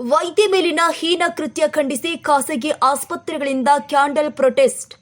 ವೈದ್ಯ ಮೇಲಿನ ಹೀನ ಕೃತ್ಯ ಖಂಡಿಸಿ ಖಾಸಗಿ ಆಸ್ಪತ್ರೆಗಳಿಂದ ಕ್ಯಾಂಡಲ್ ಪ್ರೊಟೆಸ್ಟ್.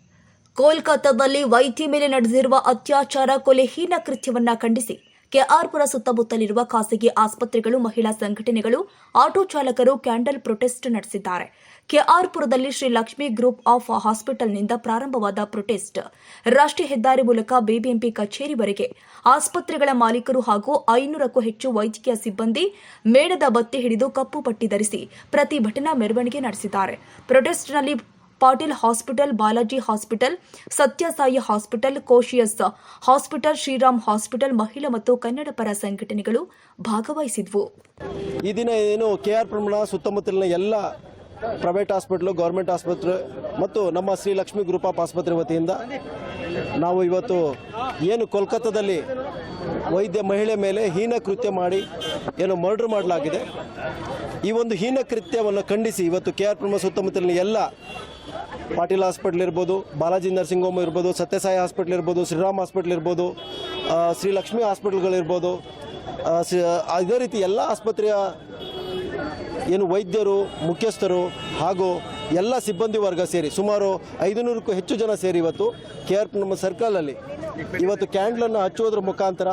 ಕೋಲ್ಕತ್ತಾದಲ್ಲಿ ವೈದ್ಯ ಮೇಲೆ ನಡೆದಿರುವ ಅತ್ಯಾಚಾರ, ಕೊಲೆ, ಹೀನ ಕೃತ್ಯವನ್ನ ಖಂಡಿಸಿ. ಕೆಆರ್ಪುರ ಸುತ್ತಮುತ್ತಲಿರುವ ಖಾಸಗಿ ಆಸ್ಪತ್ರೆಗಳು, ಮಹಿಳಾ ಸಂಘಟನೆಗಳು, ಆಟೋ ಚಾಲಕರು ಕ್ಯಾಂಡಲ್ ಪ್ರೊಟೆಸ್ಟ್ ನಡೆಸಿದ್ದಾರೆ. ಕೆಆರ್ಪುರದಲ್ಲಿ ಶ್ರೀ ಲಕ್ಷ್ಮಿ ಗ್ರೂಪ್ ಆಫ್ ಹಾಸ್ಪಿಟಲ್ನಿಂದ ಪ್ರಾರಂಭವಾದ ಪ್ರೊಟೆಸ್ಟ್ ರಾಷ್ಟ್ರೀಯ ಹೆದ್ದಾರಿ ಮೂಲಕ ಬಿಬಿಎಂಪಿ ಕಚೇರಿವರೆಗೆ. ಆಸ್ಪತ್ರೆಗಳ ಮಾಲೀಕರು ಹಾಗೂ ಐನೂರಕ್ಕೂ ಹೆಚ್ಚು ವೈದ್ಯಕೀಯ ಸಿಬ್ಬಂದಿ ಮೇಣದ ಬತ್ತಿ ಹಿಡಿದು ಕಪ್ಪು ಪಟ್ಟಿ ಧರಿಸಿ ಪ್ರತಿಭಟನಾ ಮೆರವಣಿಗೆ ನಡೆಸಿದ್ದಾರೆ. ಪ್ರೊಟೆಸ್ಟ್ನಲ್ಲಿ Patil hospital, Balaji hospital, Satyasai hospital, Koshys hospital, Shriram hospital, ಮಹಿಳಾ ಮತ್ತು ಕನ್ನಡ ಪರ ಸಂಘಟನೆಗಳು ಭಾಗವಹಿಸಿದ್ವು. ಈ ದಿನ ಏನು ಕೆ ಆರ್ ಪ್ರಮಾಣ ಸುತ್ತಮುತ್ತಲಿನ ಎಲ್ಲ ಪ್ರೈವೇಟ್ ಹಾಸ್ಪಿಟ್ಲು, ಗೌರ್ಮೆಂಟ್ ಆಸ್ಪತ್ರೆ ಮತ್ತು ನಮ್ಮ ಶ್ರೀ ಲಕ್ಷ್ಮಿ ಗ್ರೂಪ್ ಆಫ್ ಆಸ್ಪತ್ರೆ ವತಿಯಿಂದ ನಾವು ಇವತ್ತು ಏನು ಕೋಲ್ಕತ್ತಾದಲ್ಲಿ ವೈದ್ಯ ಮಹಿಳೆ ಮೇಲೆ ಹೀನ ಕೃತ್ಯ ಮಾಡಿ ಏನು ಮರ್ಡರ್ ಮಾಡಲಾಗಿದೆ. ಈ ಒಂದು ಹೀನ ಕೃತ್ಯವನ್ನು ಖಂಡಿಸಿ ಇವತ್ತು ಕೆ ಆರ್ ಪ್ರಮ ಸುತ್ತಮುತ್ತಲಿನ ಎಲ್ಲ ಪಾಟೀಲ್ ಹಾಸ್ಪಿಟ್ಲ್ ಇರ್ಬೋದು, ಬಾಲಾಜಿ ನರ್ಸಿಂಗ್ ಹೋಮ್ ಇರ್ಬೋದು, ಸತ್ಯಸಾಯಿ ಹಾಸ್ಪಿಟ್ಲ್ ಇರ್ಬೋದು, ಶ್ರೀರಾಮ್ ಹಾಸ್ಪಿಟ್ಲ್ ಇರ್ಬೋದು ಶ್ರೀಲಕ್ಷ್ಮಿ ಶ್ರೀ ಲಕ್ಷ್ಮಿ ಹಾಸ್ಪಿಟ್ಲ್ಗಳಿರ್ಬೋದು ಅದೇ ರೀತಿ ಎಲ್ಲ ಆಸ್ಪತ್ರೆಯ ಏನು ವೈದ್ಯರು, ಮುಖ್ಯಸ್ಥರು ಹಾಗೂ ಎಲ್ಲ ಸಿಬ್ಬಂದಿ ವರ್ಗ ಸೇರಿ ಸುಮಾರು ಐದುನೂರಕ್ಕೂ ಹೆಚ್ಚು ಜನ ಸೇರಿ ಇವತ್ತು ಕೆ ಆರ್ ನಮ್ಮ ಸರ್ಕಲಲ್ಲಿ ಇವತ್ತು ಕ್ಯಾಂಡ್ಲನ್ನು ಹಚ್ಚುವುದರ ಮುಖಾಂತರ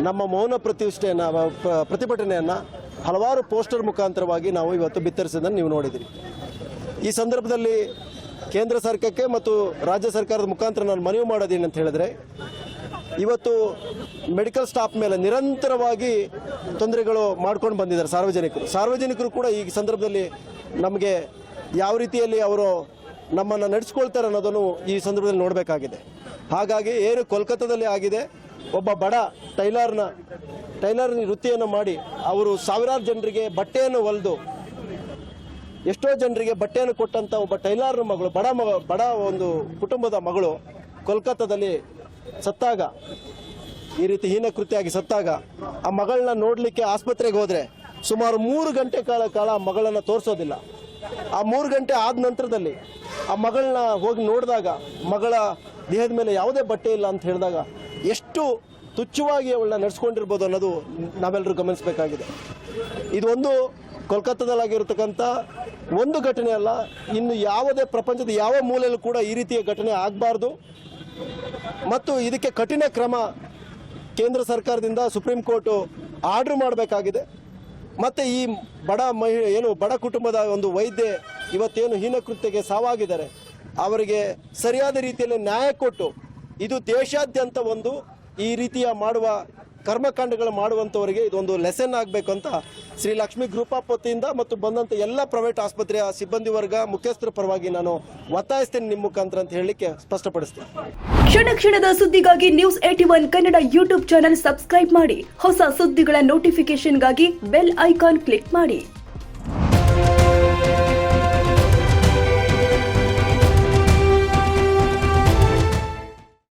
ನಮ್ಮ ಮೌನ ಪ್ರತಿಷ್ಠೆಯನ್ನು ಪ್ರ- ಪ್ರತಿಭಟನೆಯನ್ನು ಹಲವಾರು ಪೋಸ್ಟರ್ ಮುಖಾಂತರವಾಗಿ ನಾವು ಇವತ್ತು ಬಿತ್ತರಿಸಿದ್ದನ್ನು ನೀವು ನೋಡಿದಿರಿ ಈ ಸಂದರ್ಭದಲ್ಲಿ ಕೇಂದ್ರ ಸರ್ಕಾರಕ್ಕೆ ಮತ್ತು ರಾಜ್ಯ ಸರ್ಕಾರದ ಮುಖಾಂತರ ನಾನು ಮನವಿ ಮಾಡೋದೇನಂತ ಹೇಳಿದ್ರೆ ಇವತ್ತು ಮೆಡಿಕಲ್ ಸ್ಟಾಫ್ ಮೇಲೆ ನಿರಂತರವಾಗಿ ತೊಂದರೆಗಳು ಮಾಡ್ಕೊಂಡು ಬಂದಿದ್ದಾರೆ ಸಾರ್ವಜನಿಕರು. ಸಾರ್ವಜನಿಕರು ಕೂಡ ಈ ಸಂದರ್ಭದಲ್ಲಿ ನಮಗೆ ಯಾವ ರೀತಿಯಲ್ಲಿ ಅವರು ನಮ್ಮನ್ನು ನಡೆಸ್ಕೊಳ್ತಾರೆ ಅನ್ನೋದನ್ನು ಈ ಸಂದರ್ಭದಲ್ಲಿ ನೋಡಬೇಕಾಗಿದೆ. ಹಾಗಾಗಿ ಏನು ಕೋಲ್ಕತ್ತಾದಲ್ಲಿ ಆಗಿದೆ. ಒಬ್ಬ ಬಡ ಟೈಲರ್ನ ಟೈಲರ್ ವೃತ್ತಿಯನ್ನು ಮಾಡಿ ಅವರು ಸಾವಿರಾರು ಜನರಿಗೆ ಬಟ್ಟೆಯನ್ನು ಹೊಲಿದು ಎಷ್ಟೋ ಜನರಿಗೆ ಬಟ್ಟೆಯನ್ನು ಕೊಟ್ಟಂತ ಒಬ್ಬ ಟೈಲರ್ನ ಮಗಳು, ಬಡ ಮಗ, ಬಡ ಒಂದು ಕುಟುಂಬದ ಮಗಳು ಕೋಲ್ಕತ್ತಾದಲ್ಲಿ ಸತ್ತಾಗ, ಈ ರೀತಿ ಹೀನ ಕೃತ್ಯ ಆಗಿ ಸತ್ತಾಗ, ಆ ಮಗಳನ್ನ ನೋಡಲಿಕ್ಕೆ ಆಸ್ಪತ್ರೆಗೆ ಹೋದರೆ ಸುಮಾರು ಮೂರು ಗಂಟೆ ಕಾಲ ಕಾಲ ಮಗಳನ್ನ ತೋರಿಸೋದಿಲ್ಲ. ಆ ಮೂರು ಗಂಟೆ ಆದ ನಂತರದಲ್ಲಿ ಆ ಮಗಳನ್ನ ಹೋಗಿ ನೋಡಿದಾಗ, ಮಗಳ ದೇಹದ ಮೇಲೆ ಯಾವುದೇ ಬಟ್ಟೆ ಇಲ್ಲ ಅಂತ ಹೇಳಿದಾಗ ಎಷ್ಟು ತುಚ್ಛವಾಗಿ ಅವಳನ್ನ ನಡೆಸ್ಕೊಂಡಿರ್ಬೋದು ಅನ್ನೋದು ನಾವೆಲ್ಲರೂ ಗಮನಿಸಬೇಕಾಗಿದೆ. ಇದೊಂದು ಕೋಲ್ಕತ್ತಾದಲ್ಲಾಗಿರ್ತಕ್ಕಂಥ ಒಂದು ಘಟನೆ ಅಲ್ಲ, ಇನ್ನು ಯಾವುದೇ ಪ್ರಪಂಚದ ಯಾವ ಮೂಲೆಯಲ್ಲೂ ಕೂಡ ಈ ರೀತಿಯ ಘಟನೆ ಆಗಬಾರ್ದು. ಮತ್ತು ಇದಕ್ಕೆ ಕಠಿಣ ಕ್ರಮ ಕೇಂದ್ರ ಸರ್ಕಾರದಿಂದ ಸುಪ್ರೀಂ ಕೋರ್ಟು ಆರ್ಡರ್ ಮಾಡಬೇಕಾಗಿದೆ. ಮತ್ತು ಈ ಬಡ ಮಹಿಳೆ ಏನು ಬಡ ಕುಟುಂಬದ ಒಂದು ವೈದ್ಯೆ ಇವತ್ತೇನು ಹೀನ ಕೃತ್ಯಕ್ಕೆ ಸಾವಾಗಿದ್ದಾರೆ. ಅವರಿಗೆ ಸರಿಯಾದ ರೀತಿಯಲ್ಲಿ ನ್ಯಾಯ ಕೊಟ್ಟು ಇದು ದೇಶಾದ್ಯಂತ ಒಂದು ಈ ರೀತಿಯ ಮಾಡುವ ಕರ್ಮಕಾಂಡಗಳು ಮಾಡುವಂಥವರಿಗೆ ಇದೊಂದು ಲೆಸನ್ ಆಗಬೇಕು ಅಂತ ಶ್ರೀ ಲಕ್ಷ್ಮಿ ಗ್ರೂಪ್ ಆಫ್ ವತಿಯಿಂದ ಮತ್ತು ಬಂದಂಥ ಎಲ್ಲ ಪ್ರೈವೇಟ್ ಆಸ್ಪತ್ರೆಯ ಸಿಬ್ಬಂದಿ ವರ್ಗ, ಮುಖ್ಯಸ್ಥರ ಪರವಾಗಿ ನಾನು ಒತ್ತಾಯಿಸ್ತೇನೆ ನಿಮ್ಮ ಮುಖಾಂತರ ಅಂತ ಹೇಳಲಿಕ್ಕೆ ಸ್ಪಷ್ಟಪಡಿಸ್ತೇನೆ. ಕ್ಷಣ ಕ್ಷಣದ ಸುದ್ದಿಗಾಗಿ news at one Kannada YouTube channel subscribe ಮಾಡಿ. ಹೊಸ ಸುದ್ದಿಗಳ ನೋಟಿಫಿಕೇಶನ್ಗಾಗಿ ಬೆಲ್ ಐಕಾನ್ ಕ್ಲಿಕ್ ಮಾಡಿ.